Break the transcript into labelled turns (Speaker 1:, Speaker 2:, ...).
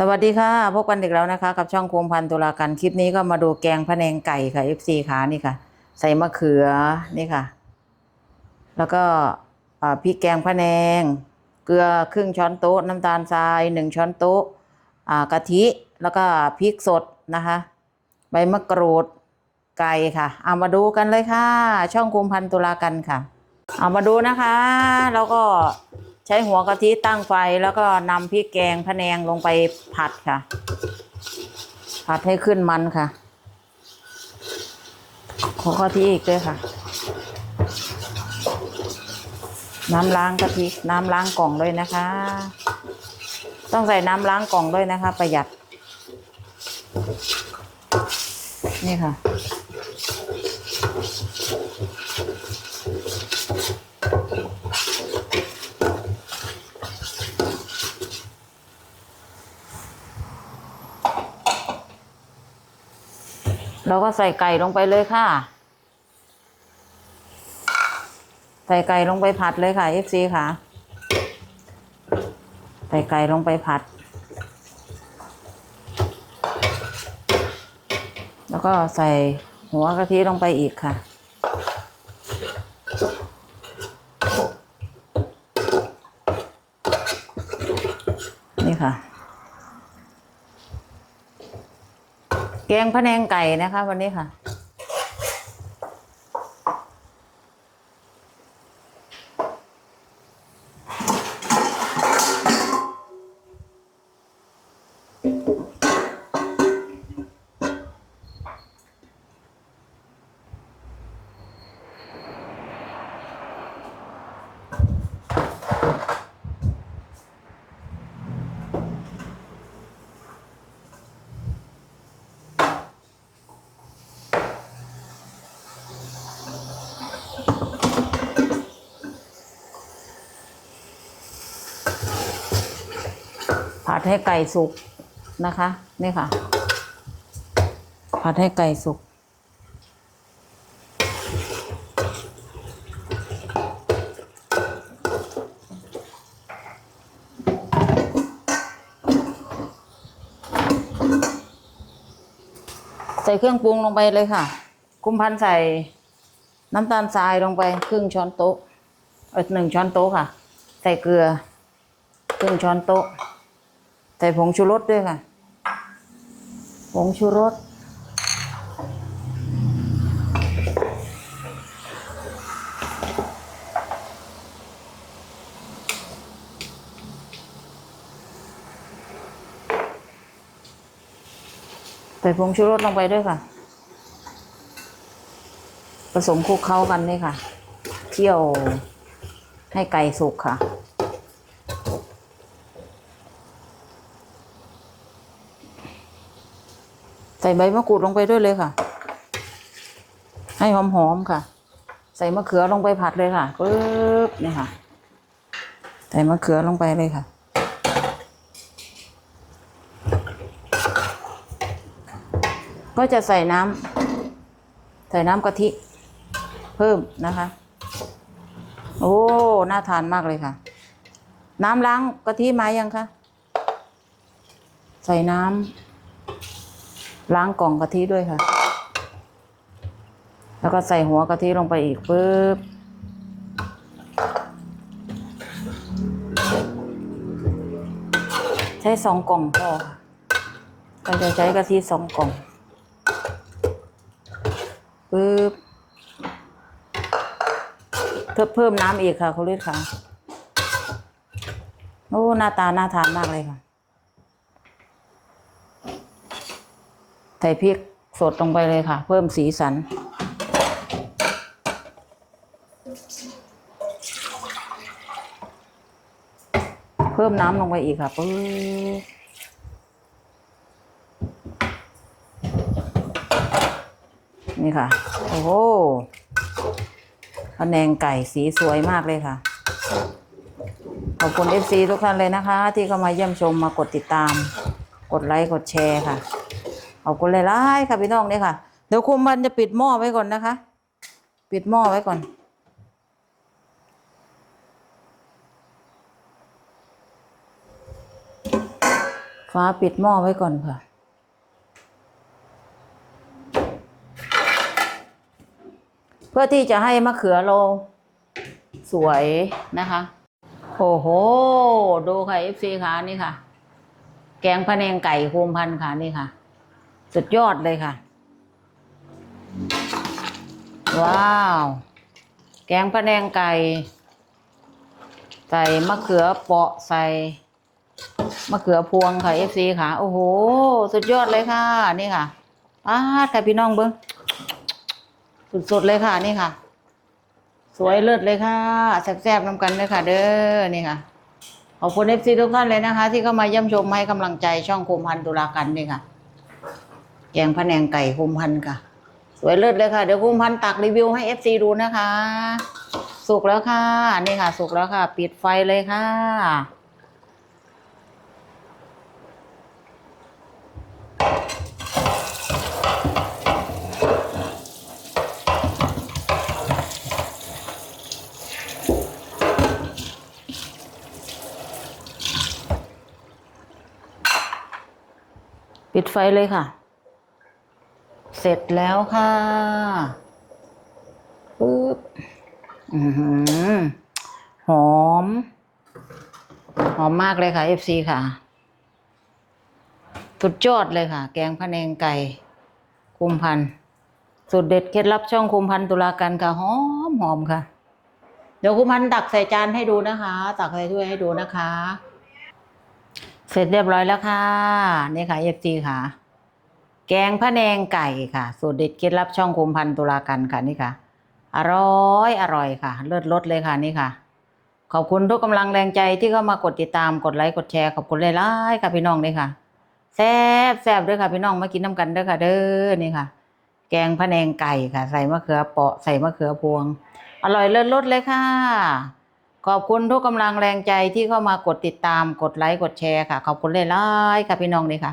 Speaker 1: สวัสดีค่ะพบกันอีกแล้วนะคะ กับช่องโคมพันตุลากันคลิปนี้ก็มาดูแกงพะแนงไก่ค่ะ FC ขานี่ค่ะ ใส่มะเขือนี่ค่ะ แล้วก็พริกแกงพะแนง เกลือครึ่งช้อนโต๊ะน้ำตาลทรายหนึ่งช้อนโต๊ะกะทิแล้วก็พริกสดนะคะ ใบมะกรูดไก่ค่ะ เอามาดูกันเลยค่ะ ช่องโคมพันตุลากันค่ะ เอามาดูนะคะ แล้วก็ ใช้หัวกะทิตั้งไฟแล้วก็นำพริกแกงพะแนงลงไปผัดค่ะ ผัดให้ขึ้นมันค่ะ ขอกะทิอีกด้วยค่ะ น้ำล้างกะทิน้ำล้างกล่องด้วยนะคะ ต้องใส่น้ำล้างกล่องด้วยนะคะ ประหยัด นี่ค่ะ เราก็ใส่ไก่ลงไปเลยค่ะ ใส่ไก่ลงไปผัดเลยค่ะ FC ค่ะ ใส่ไก่ลงไปผัด แล้วก็ใส่หัวกะทิลงไปอีกค่ะนี่ค่ะ แกงพะแนงไก่นะคะ วันนี้ค่ะ ให้ไก่สุกนะคะ นี่ค่ะ ผัดให้ไก่สุก ใส่เครื่องปรุงลงไปเลยค่ะ คุมพันใส่น้ำตาลทรายลงไปครึ่งช้อนโต๊ะเออหนึ่งช้อนโต๊ะค่ะ ใส่เกลือครึ่งช้อนโต๊ะ ใส่ผงชูรสด้วยค่ะ ผงชูรส ใส่ผงชูรสลงไปด้วยค่ะ ผสมคลุกเข้ากันนี่ค่ะ เคี่ยวให้ไก่สุกค่ะ ใส่ใบมะกรูดลงไปด้วยเลยค่ะ ให้หอมๆค่ะ ใส่มะเขือลงไปผัดเลยค่ะปึ๊บนี่ค่ะ ใส่มะเขือลงไปเลยค่ะ ก็จะใส่น้ำใส่น้ำกะทิ เพิ่มนะคะ โอ้ น่าทานมากเลยค่ะ น้ำล้างกะทิมายังคะใส่น้ำ ล้างกล่องกะทิด้วยค่ะ แล้วก็ใส่หัวกะทิลงไปอีกปึ๊บ ใช้สองกล่องพอค่ะเราจะใช้กะทิสองกล่องปึ๊บเพิ่มเพิ่มน้ำอีกค่ะคุณฤทธิ์ค่ะ โอ้ หน้าตา น่าทานมากเลยค่ะ ใส่พริกสดลงไปเลยค่ะ เพิ่มสีสัน เพิ่มน้ำลงไปอีกค่ะปึ๊บนี่ค่ะ โอ้โหพะแนงไก่สีสวยมากเลยค่ะ ขอบคุณ FC ทุกท่านเลยนะคะ ที่เข้ามาเยี่ยมชมมากดติดตาม กดไลค์ กดแชร์ค่ะ ขอบคุณหลายๆค่ะพี่น้องเนี่ยค่ะ เดี๋ยวคุมมันจะปิดหม้อไว้ก่อนนะคะ ปิดหม้อไว้ก่อน ฟ้าปิดหม้อไว้ก่อนค่ะเพื่อที่จะให้มะเขือเราสวยนะคะ โอ้โห ดูค่ะ FC ค่ะนี่ค่ะ แกงพะแนงไก่โคมพันค่ะนี่ค่ะ สุดยอดเลยค่ะ ว้าว แกงพะแนงไก่ ใส่มะเขือเปราะใส่มะเขือพวงค่ะ FC ค่ะ โอ้โห สุดยอดเลยค่ะ นี่ค่ะป้าดค่ะพี่น้องเบิ้งสุดๆเลยค่ะ นี่ค่ะ สวยเลิศเลยค่ะแซ่บๆน้ำกันเลยค่ะ เด้อนี่ค่ะขอบคุณ FC ทุกท่านเลยนะคะ ที่เข้ามาเยี่ยมชมให้กำลังใจช่องคมพันธุลากันนี่ค่ะ แกงพะแนงไก่คุมพันค่ะ สวยเลิศเลยค่ะ เดี๋ยวคุมพันตักรีวิวให้ FC ดูนะคะ สุกแล้วค่ะ นี่ค่ะ สุกแล้วค่ะ ปิดไฟเลยค่ะ ปิดไฟเลยค่ะ เสร็จแล้วค่ะปึ๊บอือหอม หอมมากเลยค่ะ FC ค่ะ สุดยอดเลยค่ะ แกงพะแนงไก่คุมพันธุ์สูตรเด็ดเคล็ดลับช่องคุมพันตุลากันค่ะหอมหอมค่ะ เดี๋ยวคุมพันตักใส่จานให้ดูนะคะ ตักใส่ถ้วยให้ดูนะคะ เสร็จเรียบร้อยแล้วค่ะ นี่ค่ะ FC ค่ะ แกงพะแนงไก่ค่ะ สูตรเด็ดเคล็ดลับช่องคุมพันตุลากันค่ะนี่ค่ะ อร่อยอร่อยค่ะ เลิศรสเลยค่ะนี่ค่ะ ขอบคุณทุกกำลังแรงใจที่เข้ามากดติดตามกดไลค์กดแชร์ขอบคุณหลายๆค่ะพี่น้องเลยค่ะแซ่บแซ่บด้วยค่ะพี่น้องมากินน้ำกันเด้อค่ะ เด้อนี่ค่ะ แกงพะแนงไก่ค่ะ ใส่มะเขือเปราะใส่มะเขือพวง อร่อยเลิศรสเลยค่ะ ขอบคุณทุกกำลังแรงใจที่เข้ามากดติดตามกดไลค์กดแชร์ค่ะ ขอบคุณหลายๆค่ะพี่น้องเลยค่ะ